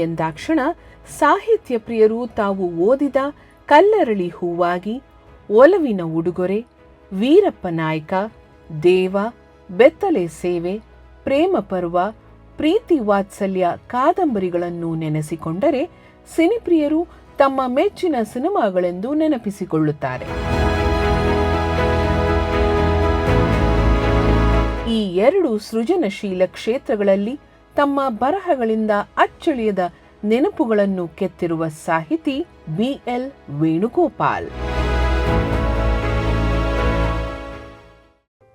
ಎಂದಾಕ್ಷಣ ಸಾಹಿತ್ಯ ಪ್ರಿಯರು ತಾವು ಓದಿದ ಕಲ್ಲರಳಿ ಹೂವಾಗಿ, ಒಲವಿನ ಉಡುಗೊರೆ, ವೀರಪ್ಪ ನಾಯ್ಕ, ದೇವ, ಬೆತ್ತಲೆ ಸೇವೆ, ಪ್ರೇಮ ಪರ್ವ, ಪ್ರೀತಿ ವಾತ್ಸಲ್ಯ ಕಾದಂಬರಿಗಳನ್ನು ನೆನೆಸಿಕೊಂಡರೆ ಸಿನಿಪ್ರಿಯರು ತಮ್ಮ ಮೆಚ್ಚಿನ ಸಿನಿಮಾಗಳೆಂದು ನೆನಪಿಸಿಕೊಳ್ಳುತ್ತಾರೆ. ಈ ಎರಡು ಸೃಜನಶೀಲ ಕ್ಷೇತ್ರಗಳಲ್ಲಿ ತಮ್ಮ ಬರಹಗಳಿಂದ ಅಚ್ಚಳಿಯದ ನೆನಪುಗಳನ್ನು ಕೆತ್ತಿರುವ ಸಾಹಿತಿ ಬಿಎಲ್ ವೇಣುಗೋಪಾಲ್.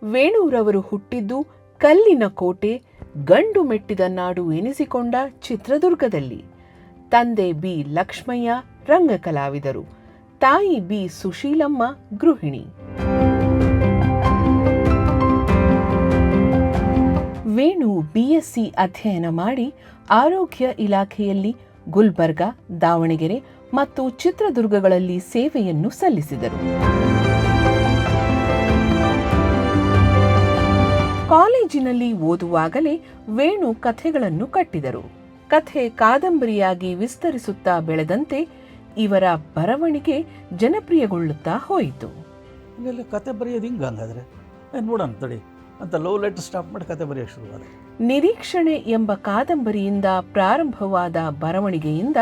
ವೇಣೂರವರು ಹುಟ್ಟಿದ್ದು ಕಲ್ಲಿನ ಕೋಟೆ, ಗಂಡು ಮೆಟ್ಟಿದ ನಾಡು ಎನಿಸಿಕೊಂಡ ಚಿತ್ರದುರ್ಗದಲ್ಲಿ. ತಂದೆ ಬಿ ಲಕ್ಷ್ಮಯ್ಯ ರಂಗಕಲಾವಿದರು, ತಾಯಿ ಬಿ ಸುಶೀಲಮ್ಮ ಗೃಹಿಣಿ. ವೇಣು ಬಿಎಸ್ಸಿ ಅಧ್ಯಯನ ಮಾಡಿ ಆರೋಗ್ಯ ಇಲಾಖೆಯಲ್ಲಿ ಗುಲ್ಬರ್ಗಾ ದಾವಣಗೆರೆ ಮತ್ತು ಚಿತ್ರದುರ್ಗಗಳಲ್ಲಿ ಸೇವೆಯನ್ನು ಸಲ್ಲಿಸಿದರು. ಕಾಲೇಜಿನಲ್ಲಿ ಓದುವಾಗಲೇ ವೇಣು ಕಥೆಗಳನ್ನು ಕಟ್ಟಿದರು. ಕಥೆ ಕಾದಂಬರಿಯಾಗಿ ವಿಸ್ತರಿಸುತ್ತಾ ಬೆಳೆದಂತೆ ಇವರ ಬರವಣಿಗೆ ಜನಪ್ರಿಯಗೊಳ್ಳುತ್ತಾ ಹೋಯಿತು. ಕತೆ ಬರೆಯೋದು ಹಿಂಗೆ ಹಂಗಾದ್ರೆ ಏ, ನೋಡೋಣ ತಡಿ. ಅಂತ ಲವ್ ಲೆಟರ್ ಸ್ಟಾಪ್ ಮಾಡಿ ಕತೆ ಬರೆಯೋಕೆ ಶುರುವಾದ. ನಿರೀಕ್ಷಣೆ ಎಂಬ ಕಾದಂಬರಿಯಿಂದ ಪ್ರಾರಂಭವಾದ ಬರವಣಿಗೆಯಿಂದ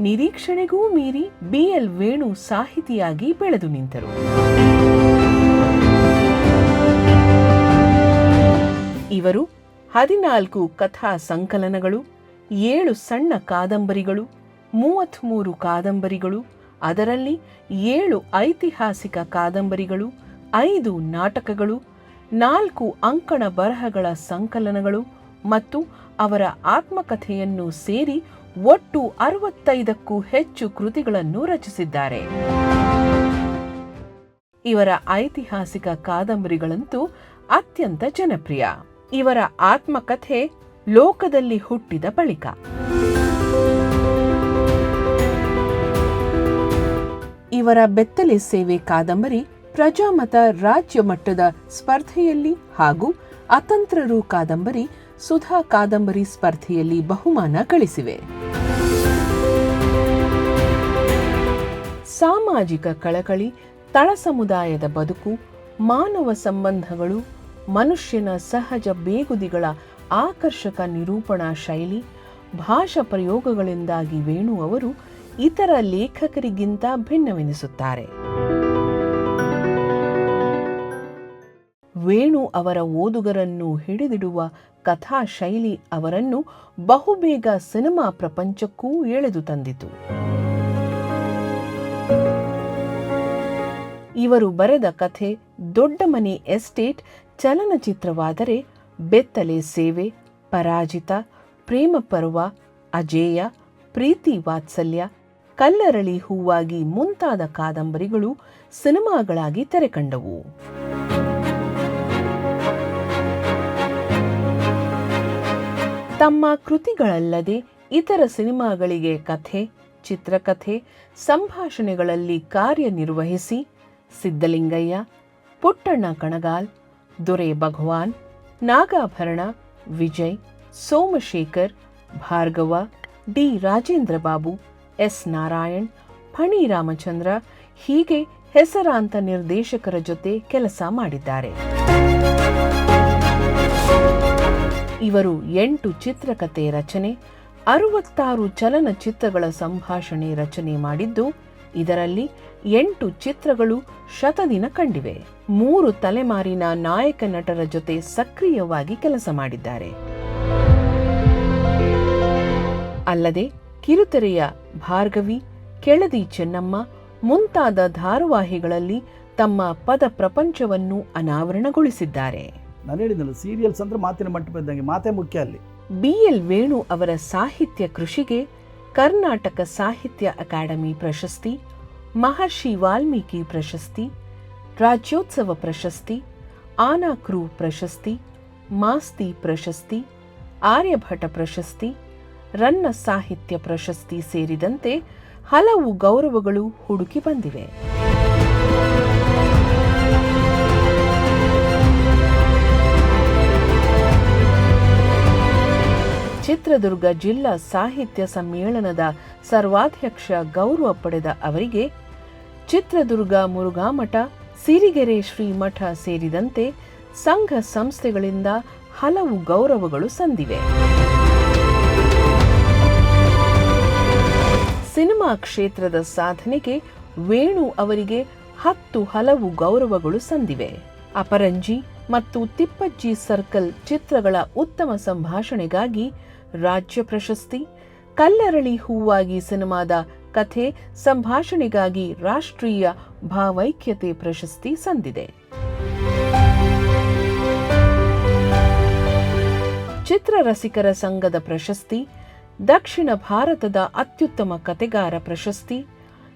ನಿರೀಕ್ಷಣೆಗೂ ಮೀರಿ ಬಿ ಎಲ್ ವೇಣು ಸಾಹಿತಿಯಾಗಿ ಬೆಳೆದು ನಿಂತರು. ಇವರು ಹದಿನಾಲ್ಕು ಕಥಾ ಸಂಕಲನಗಳು, ಏಳು ಸಣ್ಣ ಕಾದಂಬರಿಗಳು ಮೂವತ್ತ್ಮೂರು ಕಾದಂಬರಿಗಳು, ಅದರಲ್ಲಿ ಏಳು ಐತಿಹಾಸಿಕ ಕಾದಂಬರಿಗಳು, ಐದು ನಾಟಕಗಳು ನಾಲ್ಕು ಅಂಕಣ ಬರಹಗಳ ಸಂಕಲನಗಳು ಮತ್ತು ಅವರ ಆತ್ಮಕಥೆಯನ್ನು ಸೇರಿ ಒಟ್ಟು ಅರವತ್ತೈದಕ್ಕೂ ಹೆಚ್ಚು ಕೃತಿಗಳನ್ನು ರಚಿಸಿದ್ದಾರೆ. ಇವರ ಐತಿಹಾಸಿಕ ಕಾದಂಬರಿಗಳಂತೂ ಅತ್ಯಂತ ಜನಪ್ರಿಯ. ಇವರ ಆತ್ಮಕಥೆ ಲೋಕದಲ್ಲಿ ಹುಟ್ಟಿದ ಬಳಿಕ. ಇವರ ಬೆತ್ತಲೆ ಸೇವೆ ಕಾದಂಬರಿ ಪ್ರಜಾಮತ ರಾಜ್ಯ ಮಟ್ಟದ ಸ್ಪರ್ಧೆಯಲ್ಲಿ ಹಾಗೂ ಅತಂತ್ರರು ಕಾದಂಬರಿ, ಸುಧಾ ಕಾದಂಬರಿ ಸ್ಪರ್ಧೆಯಲ್ಲಿ ಬಹುಮಾನ ಗಳಿಸಿವೆ. ಸಾಮಾಜಿಕ ಕಳಕಳಿ, ತಳ ಸಮುದಾಯದ ಬದುಕು, ಮಾನವ ಸಂಬಂಧಗಳು, ಮನುಷ್ಯನ ಸಹಜ ಬೇಗುದಿಗಳ ಆಕರ್ಷಕ ನಿರೂಪಣಾ ಶೈಲಿ, ಭಾಷಾ ಪ್ರಯೋಗಗಳಿಂದಾಗಿ ವೇಣು ಅವರು ಇತರ ಲೇಖಕರಿಗಿಂತ ಭಿನ್ನವೆನಿಸುತ್ತಾರೆ. ವೇಣು ಅವರ ಓದುಗರನ್ನು ಹಿಡಿದಿಡುವ ಕಥಾ ಶೈಲಿ ಅವರನ್ನು ಬಹುಬೇಗ ಸಿನಿಮಾ ಪ್ರಪಂಚಕ್ಕೂ ಎಳೆದು ತಂದಿತು. ಇವರು ಬರೆದ ಕಥೆ ದೊಡ್ಡ ಮನೆ ಎಸ್ಟೇಟ್ ಚಲನಚಿತ್ರವಾದರೆ ಬೆತ್ತಲೆ ಸೇವೆ, ಪರಾಜಿತ, ಪ್ರೇಮ ಪರ್ವ, ಅಜೇಯ, ಪ್ರೀತಿ ವಾತ್ಸಲ್ಯ, ಕಲ್ಲರಳಿ ಹೂವಾಗಿ ಮುಂತಾದ ಕಾದಂಬರಿಗಳು ಸಿನಿಮಾಗಳಾಗಿ ತೆರೆಕಂಡವು. ತಮ್ಮ ಕೃತಿಗಳಲ್ಲದೆ ಇತರ ಸಿನಿಮಾಗಳಿಗೆ ಕಥೆ, ಚಿತ್ರಕಥೆ, ಸಂಭಾಷಣೆಗಳಲ್ಲಿ ಕಾರ್ಯನಿರ್ವಹಿಸಿ ಸಿದ್ದಲಿಂಗಯ್ಯ ಪುಟ್ಟಣ್ಣ ಕಣಗಾಲ್, ದೊರೆ ಭಗವಾನ್, ನಾಗಾಭರಣ, ವಿಜಯ್, ಸೋಮಶೇಖರ್, ಭಾರ್ಗವ, ಡಿ ರಾಜೇಂದ್ರ ಬಾಬು ಎಸ್ ನಾರಾಯಣ್, ಫಣಿ ರಾಮಚಂದ್ರ ಹೀಗೆ ಹೆಸರಾಂತ ನಿರ್ದೇಶಕರ ಜೊತೆ ಕೆಲಸ ಮಾಡಿದ್ದಾರೆ. ಇವರು ಎಂಟು ಚಿತ್ರಕಥೆ ರಚನೆ, ಅರವತ್ತಾರು ಚಲನಚಿತ್ರಗಳ ಸಂಭಾಷಣೆ ರಚನೆ ಮಾಡಿದ್ದು, ಇದರಲ್ಲಿ ಎಂಟು ಚಿತ್ರಗಳು ಶತದಿನ ಕಂಡಿವೆ. ಮೂರು ತಲೆಮಾರಿನ ನಾಯಕ ನಟರ ಜೊತೆ ಸಕ್ರಿಯವಾಗಿ ಕೆಲಸ ಮಾಡಿದ್ದಾರೆ. ಅಲ್ಲದೆ, ಕಿರುತೆರೆಯ ಭಾರ್ಗವಿ, ಕೆಳದಿ ಚೆನ್ನಮ್ಮ ಮುಂತಾದ ಧಾರಾವಾಹಿಗಳಲ್ಲಿ ತಮ್ಮ ಪದ ಪ್ರಪಂಚವನ್ನು ಅನಾವರಣಗೊಳಿಸಿದ್ದಾರೆ. ನಾನು ಹೇಳಿದ್ನಲ್ಲ ಸೀರಿಯಲ್ಸ್ ಅಂದ್ರೆ ಮಾತಿನ ಮಂಟಪ ಇದ್ದಂಗೆ, ಮಾತೇ ಮುಖ್ಯ ಅಲ್ಲಿ. ಬಿ ಎಲ್ ವೇಣು ಅವರ ಸಾಹಿತ್ಯ ಕೃಷಿಗೆ ಕರ್ನಾಟಕ ಸಾಹಿತ್ಯ ಅಕಾಡೆಮಿ ಪ್ರಶಸ್ತಿ, ಮಹರ್ಷಿ ವಾಲ್ಮೀಕಿ ಪ್ರಶಸ್ತಿ, ರಾಜ್ಯೋತ್ಸವ ಪ್ರಶಸ್ತಿ, ಆನಾಕ್ರೂ ಪ್ರಶಸ್ತಿ, ಮಾಸ್ತಿ ಪ್ರಶಸ್ತಿ, ಆರ್ಯಭಟ ಪ್ರಶಸ್ತಿ, ರನ್ನ ಸಾಹಿತ್ಯ ಪ್ರಶಸ್ತಿ ಸೇರಿದಂತೆ ಹಲವು ಗೌರವಗಳು ಹುಡುಕಿ ಬಂದಿವೆ. ಚಿತ್ರದುರ್ಗ ಜಿಲ್ಲಾ ಸಾಹಿತ್ಯ ಸಮ್ಮೇಳನದ ಸರ್ವಾಧ್ಯಕ್ಷ ಗೌರವ ಪಡೆದ ಅವರಿಗೆ ಚಿತ್ರದುರ್ಗ ಮುರುಘಾಮಠ, ಸಿರಿಗೆರೆ ಶ್ರೀಮಠ ಸೇರಿದಂತೆ ಸಂಘ ಸಂಸ್ಥೆಗಳಿಂದ ಹಲವು ಗೌರವಗಳು ಸಂದಿವೆ. ಸಿನಿಮಾ ಕ್ಷೇತ್ರದ ಸಾಧನೆಗೆ ವೇಣು ಅವರಿಗೆ ಹತ್ತು ಹಲವು ಗೌರವಗಳು ಸಂದಿವೆ. ಅಪರಂಜಿ ಮತ್ತು ತಿಪ್ಪಜ್ಜಿ ಸರ್ಕಲ್ ಚಿತ್ರಗಳ ಉತ್ತಮ ಸಂಭಾಷಣೆಗಾಗಿ ರಾಜ್ಯ ಪ್ರಶಸ್ತಿ, ಕಲ್ಲರಳಿ ಹೂವಾಗಿ ಸಿನಿಮಾದ ಕಥೆ, ಸಂಭಾಷಣೆಗಾಗಿ ರಾಷ್ಟ್ರೀಯ ಭಾವೈಕ್ಯತೆ ಪ್ರಶಸ್ತಿ ಸಂದಿದೆ. ಚಿತ್ರರಸಿಕರ ಸಂಘದ ಪ್ರಶಸ್ತಿ, ದಕ್ಷಿಣ ಭಾರತದ ಅತ್ಯುತ್ತಮ ಕತೆಗಾರ ಪ್ರಶಸ್ತಿ,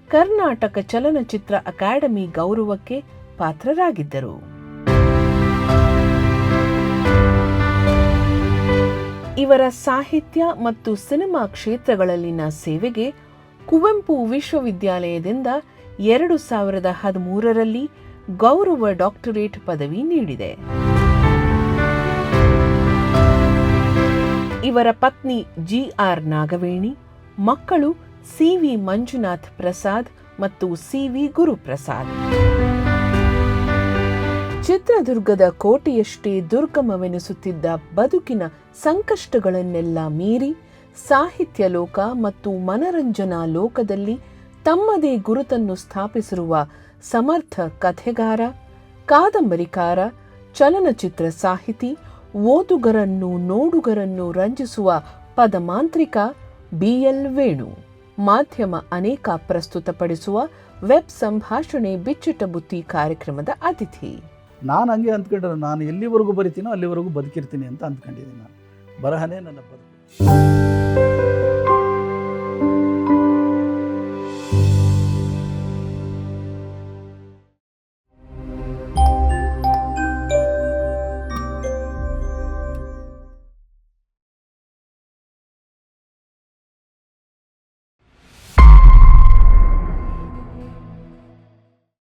ಕರ್ನಾಟಕ ಚಲನಚಿತ್ರ ಅಕಾಡೆಮಿ ಗೌರವಕ್ಕೆ ಪಾತ್ರರಾಗಿದ್ದರು. ಇವರ ಸಾಹಿತ್ಯ ಮತ್ತು ಸಿನಿಮಾ ಕ್ಷೇತ್ರಗಳಲ್ಲಿನ ಸೇವೆಗೆ ಕುವೆಂಪು ವಿಶ್ವವಿದ್ಯಾಲಯದಿಂದ ಎರಡು ಸಾವಿರದ ಹದಿಮೂರರಲ್ಲಿ ಗೌರವ ಡಾಕ್ಟರೇಟ್ ಪದವಿ ನೀಡಿದೆ. ಇವರ ಪತ್ನಿ ಜಿ ಆರ್ ನಾಗವೇಣಿ, ಮಕ್ಕಳು ಸಿವಿ ಮಂಜುನಾಥ್ ಪ್ರಸಾದ್ ಮತ್ತು ಸಿವಿ ಗುರುಪ್ರಸಾದ್. ಚಿತ್ರದುರ್ಗದ ಕೋಟೆಯಷ್ಟೇ ದುರ್ಗಮವೆನಿಸುತ್ತಿದ್ದ ಬದುಕಿನ ಸಂಕಷ್ಟಗಳನ್ನೆಲ್ಲ ಮೀರಿ ಸಾಹಿತ್ಯ ಲೋಕ ಮತ್ತು ಮನರಂಜನಾ ಲೋಕದಲ್ಲಿ ತಮ್ಮದೇ ಗುರುತನ್ನು ಸ್ಥಾಪಿಸಿರುವ ಸಮರ್ಥ ಕಥೆಗಾರ, ಕಾದಂಬರಿಕಾರ, ಚಲನಚಿತ್ರ ಸಾಹಿತಿ, ಓದುಗರನ್ನು ನೋಡುಗರನ್ನು ರಂಜಿಸುವ ಪದಮಾಂತ್ರಿಕ ಬಿಎಲ್ ವೇಣು. ಮಾಧ್ಯಮ ಅನೇಕ ಪ್ರಸ್ತುತಪಡಿಸುವ ವೆಬ್ ಸಂಭಾಷಣೆ ಬಿಚ್ಚಿಟ ಬುತ್ತಿ ಕಾರ್ಯಕ್ರಮದ ಅತಿಥಿ. ನಾನು ಹಂಗೆ ಅಂದ್ಕೊಂಡ್ರೆ ನಾನು ಎಲ್ಲಿವರೆಗೂ ಬರಿತೀನೋ ಅಲ್ಲಿವರೆಗೂ ಬದುಕಿರ್ತೀನಿ ಅಂತ ಅಂದ್ಕೊಂಡಿದ್ದೀನಿ ನಾನು. ಬರಹನೇ ನನ್ನ ಬದುಕು.